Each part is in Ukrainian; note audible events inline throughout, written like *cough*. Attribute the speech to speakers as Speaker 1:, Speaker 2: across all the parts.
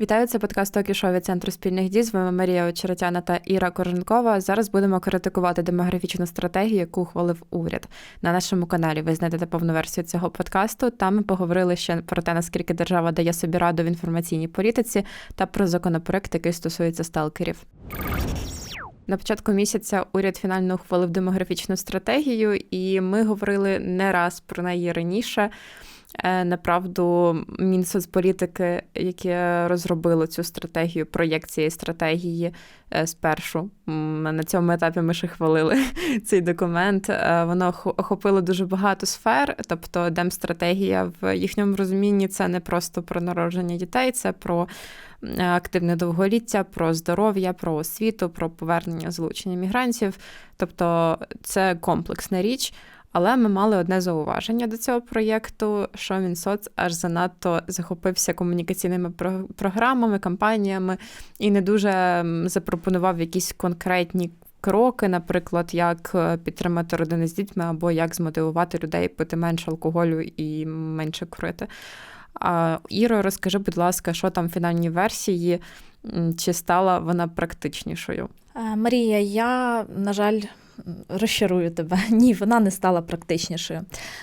Speaker 1: Вітаю, це подкаст Токішо від центру спільних дій. З вами Марія Очеретяна та Іра Корженкова. Зараз будемо критикувати демографічну стратегію, яку ухвалив уряд. На нашому каналі ви знайдете повну версію цього подкасту. Там ми поговорили ще про те, наскільки держава дає собі раду в інформаційній політиці та про законопроект, який стосується сталкерів. На початку місяця уряд фінально ухвалив демографічну стратегію, і ми говорили не раз про неї раніше. Е, направду, Мінсоцполітики, яке розробило цю стратегію, проєкт цієї стратегії е, спершу. На цьому етапі ми ще хвалили *laughs* цей документ. Е, воно охопило дуже багато сфер, тобто демстратегія в їхньому розумінні це не просто про народження дітей, це про активне довголіття, про здоров'я, про освіту, про повернення злучення мігрантів. Тобто це комплексна річ. Але ми мали одне зауваження до цього проєкту, що Мінсоц аж занадто захопився комунікаційними програмами, кампаніями і не дуже запропонував якісь конкретні кроки, наприклад, як е, підтримати родини з дітьми, або як змотивувати людей пити менше алкоголю і менше курити. А, Іро, розкажи, будь ласка, що там в фінальній версії, чи стала вона практичнішою?
Speaker 2: Е, Марія, я, на жаль, розчарую тебе. *laughs* Ні, вона не стала практичнішою.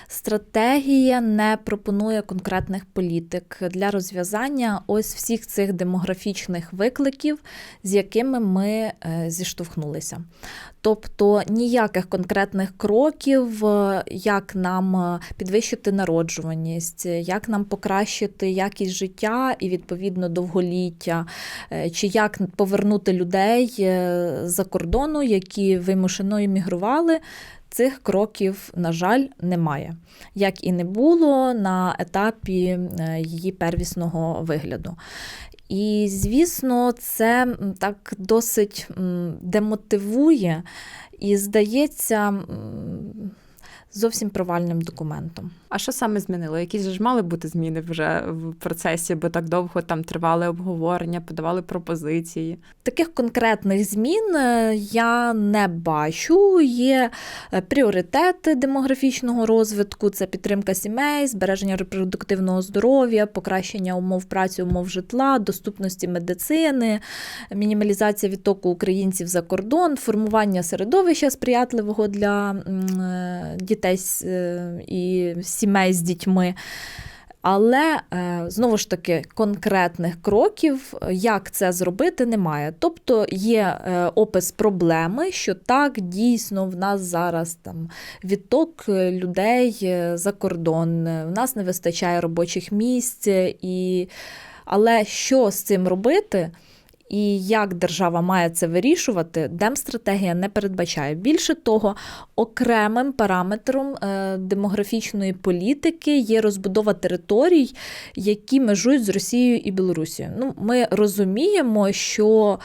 Speaker 2: Стратегія не пропонує конкретних політик для розв'язання ось всіх цих демографічних викликів, з якими ми е, зіштовхнулися. Тобто ніяких конкретних кроків, е, як нам е, підвищити народжуваність, як нам покращити якість життя і відповідно довголіття, чи як повернути людей за кордону, які вимушено іммігрували, цих кроків, на жаль, немає, як і не було на етапі е, її первісного вигляду. І, звісно, це так досить демотивує і здається зовсім провальним документом.
Speaker 1: А що саме змінило? Якісь ж мали бути зміни вже в процесі, бо так довго там тривали обговорення, подавали пропозиції?
Speaker 2: Таких конкретних змін е, я не бачу. Є е, пріоритети демографічного розвитку: це підтримка сімей, збереження репродуктивного здоров'я, покращення умов праці, умов житла, доступності медицини, мінімалізація відтоку українців за кордон, формування середовища сприятливого для е, дітей і сімей з дітьми. Але е, знову ж таки конкретних кроків, як це зробити, немає. Тобто є е, опис проблеми, що так дійсно в нас зараз там відток людей е, за кордон, в нас не вистачає робочих місць, і... але що з цим робити? І як держава має це вирішувати, демстратегія не передбачає. Більше того, окремим параметром е, демографічної політики є розбудова територій, які межують з Росією і Білорусією. Ну, Ми розуміємо, що.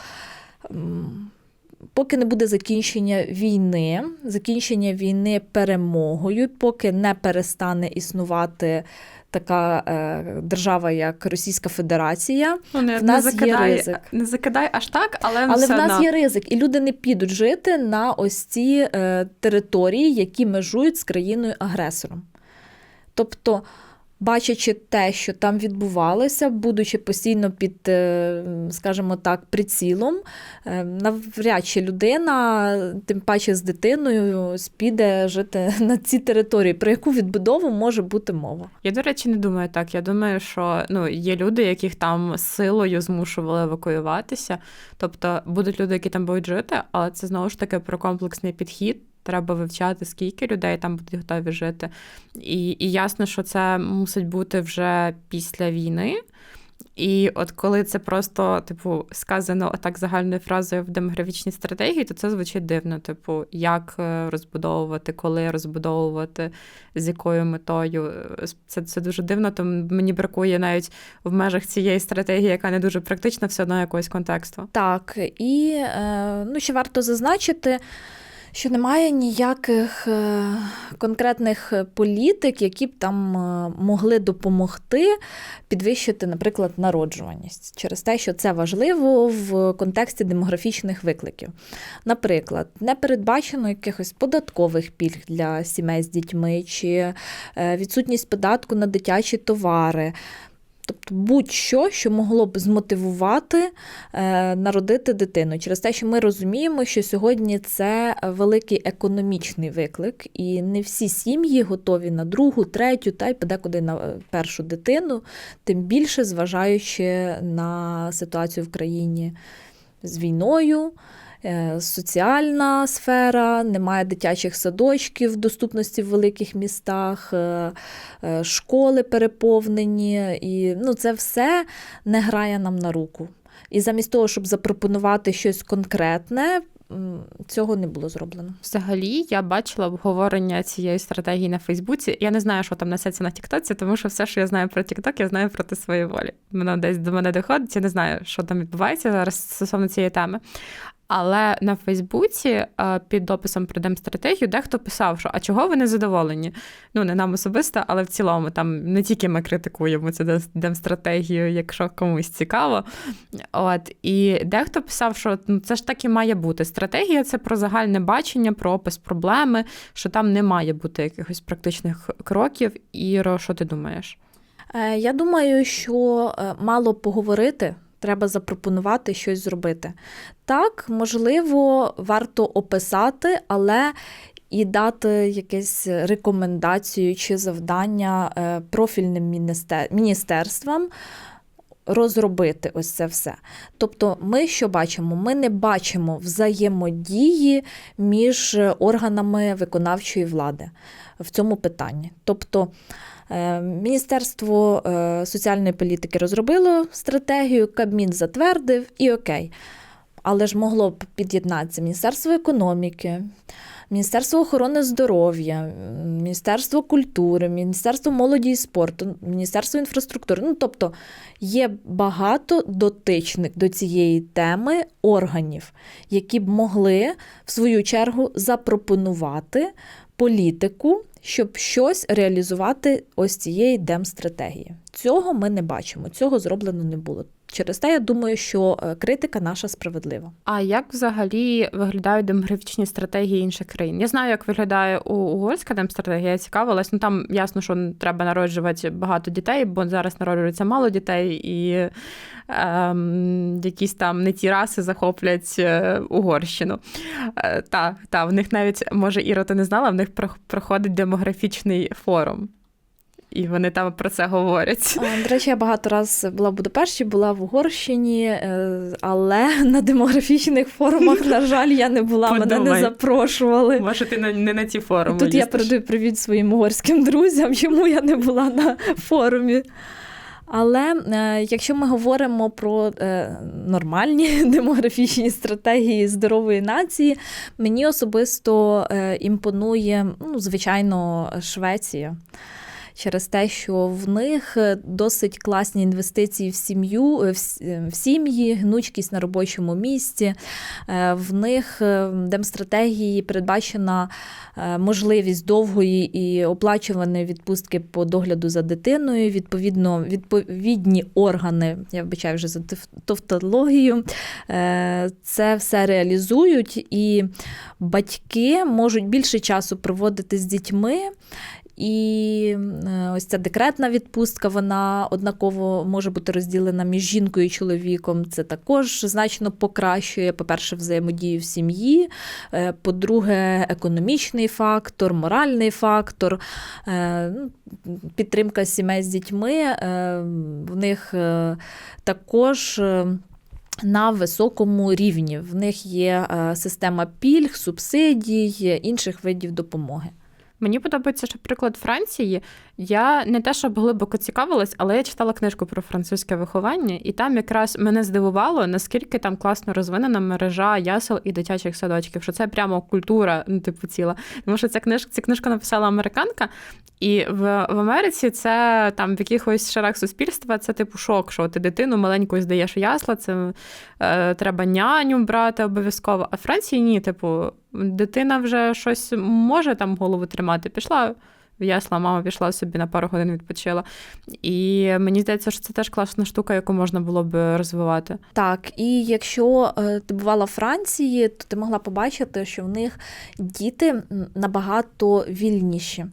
Speaker 2: Поки не буде закінчення війни, закінчення війни перемогою, поки не перестане існувати така е, держава, як Російська Федерація,
Speaker 1: ну, не, в нас не закидай, є ризик. Не закидай аж так, але
Speaker 2: Але
Speaker 1: все
Speaker 2: в нас
Speaker 1: одно.
Speaker 2: є ризик, і люди не підуть жити на ось ці е, території, які межують з країною-агресором. Тобто бачачи те, що там відбувалося, будучи постійно під, е, скажімо так, прицілом, е, навряд чи людина, тим паче з дитиною, спіде жити на цій території, про яку відбудову може бути мова.
Speaker 1: Я, до речі, не думаю так. Я думаю, що ну, є люди, яких там силою змушували евакуюватися. Тобто будуть люди, які там будуть жити, але це знову ж таки про комплексний підхід. Треба вивчати, скільки людей там будуть готові жити. І, І ясно, що це мусить бути вже після війни. І от коли це просто, типу, сказано так загальною фразою в демографічній стратегії, то це звучить дивно. Типу, як е, розбудовувати, коли розбудовувати, з якою метою. Це це дуже дивно, тому мені бракує навіть в межах цієї стратегії, яка не дуже практична, все одно якогось контексту.
Speaker 2: Так, і е, ну, ще варто зазначити що немає ніяких е, конкретних політик, які б там е, могли допомогти підвищити, наприклад, народжуваність через те, що це важливо в контексті демографічних викликів. Наприклад, не передбачено якихось податкових пільг для сімей з дітьми, чи е, відсутність податку на дитячі товари. Тобто будь-що, що могло б змотивувати е, народити дитину. Через те, що ми розуміємо, що сьогодні це великий економічний виклик, і не всі сім'ї готові на другу, третю, та й подекуди на е, першу дитину, тим більше зважаючи на ситуацію в країні з війною. Е, Соціальна сфера, немає дитячих садочків, доступності в великих містах, е, е, школи переповнені, і ну, це все не грає нам на руку. І замість того, щоб запропонувати щось конкретне, цього не було зроблено.
Speaker 1: Взагалі, я бачила обговорення цієї стратегії на Фейсбуці. Я не знаю, що там несеться на Тіктоці, тому що все, що я знаю про Тікток, я знаю проти своєї волі. Воно десь до мене доходить. Я не знаю, що там відбувається зараз стосовно цієї теми. Але на Фейсбуці е, під дописом про демстратегію дехто писав, що а чого ви не задоволені? Ну, не нам особисто, але в цілому там не тільки ми критикуємо цю демстратегію, якщо комусь цікаво. От і дехто писав, що ну, це ж так і має бути. Стратегія це про загальне бачення, про опис проблеми, що там не має бути якихось практичних кроків. Іро, що ти думаєш?
Speaker 2: Е, Я думаю, що е, мало поговорити, треба запропонувати щось зробити. Так, можливо, варто описати, але і дати якесь рекомендацію чи завдання е, профільним міністер- міністерствам. Розробити ось це все. Тобто, ми що бачимо? Ми не бачимо взаємодії між органами виконавчої влади в цьому питанні. Тобто, е, Міністерство е, соціальної політики розробило стратегію, Кабмін затвердив і окей. Але ж могло б під'єднатися Міністерство економіки, Міністерство охорони здоров'я, Міністерство культури, Міністерство молоді і спорту, Міністерство інфраструктури. Ну, тобто є багато дотичних до цієї теми органів, які б могли в свою чергу запропонувати політику, щоб щось реалізувати ось цієї демстратегії. Цього ми не бачимо, цього зроблено не було. Через те я думаю, що е, критика наша справедлива.
Speaker 1: А як взагалі виглядають демографічні стратегії інших країн? Я знаю, як виглядає угорська демстратегія, я цікавилась. Ну там ясно, що треба народжувати багато дітей, бо зараз народжується мало дітей, і ем, якісь там не ті раси захоплять е, Угорщину. Е, та, та, в них навіть, може, Іра, ти не знала, в них проходить демографічний форум. І вони там про це говорять.
Speaker 2: До речі, я багато раз була в Будапешті, була в Угорщині, е, але *laughs* на демографічних форумах, на жаль, я не була, мене не запрошували.
Speaker 1: Може, ти не на ті форуми.
Speaker 2: Тут я
Speaker 1: їздиш?
Speaker 2: передаю привіт своїм угорським друзям, чому я не була на форумі. Але е, якщо ми говоримо про е, нормальні *laughs* демографічні стратегії здорової нації, мені особисто е, імпонує, ну, звичайно, Швеція. Через те, що в них е, досить класні інвестиції в сім'ю, е, е, в сім'ї, гнучкість на робочому місці. В них демстратегії передбачена можливість довгої і оплачуваної відпустки по догляду за дитиною. Відповідно, відповідні органи, я вибачаю вже за тавтологію, це все реалізують, і батьки можуть більше часу проводити з дітьми. І е, ось ця декретна відпустка, вона однаково може бути розділена між жінкою і чоловіком. Це також значно покращує, по-перше, взаємодію в сім'ї, е, по-друге, економічний фактор, моральний фактор, е, ну, підтримка сімей з дітьми. В них також. На високому рівні в них є система пільг, субсидій, інших видів допомоги.
Speaker 1: Мені подобається ще приклад Франції. Я не те, щоб глибоко цікавилась, але я читала книжку про французьке виховання, і там якраз мене здивувало, наскільки там класно розвинена мережа ясел і дитячих садочків, що це прямо культура, ну, типу, ціла. Тому що ця книжка, цю книжку написала американка, і в, в Америці це там в якихось шарах суспільства це типу шок, що ти дитину маленьку здаєш у ясла, це е, треба няню брати обов'язково. А в Франції ні, типу, дитина вже щось може там голову тримати. Пішла в ясла, мама пішла собі на пару годин відпочила. І мені здається, що це теж класна штука, яку можна було б розвивати.
Speaker 2: Так, і якщо е, ти бувала в Франції, то ти могла побачити, що в них діти набагато вільніші.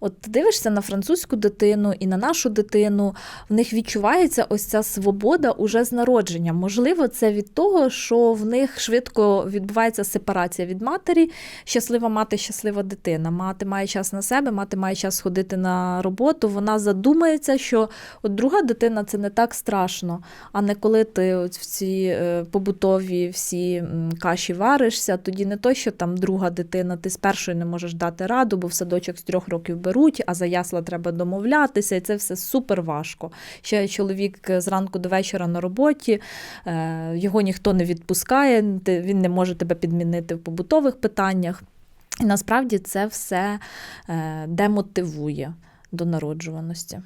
Speaker 2: От ти дивишся на французьку дитину і на нашу дитину, в них відчувається ось ця свобода уже з народження. Можливо, це від того, що в них швидко відбувається сепарація від матері. Щаслива мати, щаслива дитина. Мати має час на себе, мати має час ходити на роботу. Вона задумається, що от друга дитина це не так страшно, а не коли ти от в ці е, побутові всі каші варишся, тоді не то, що там друга дитина, ти з першої не можеш дати раду, бо в садочок з трьох років беруть, а за ясла треба домовлятися, і це все супер важко. Ще чоловік зранку до вечора на роботі, е, його ніхто не відпускає, він не може тебе підмінити в побутових питаннях. І насправді це все е, демотивує до народжуваності.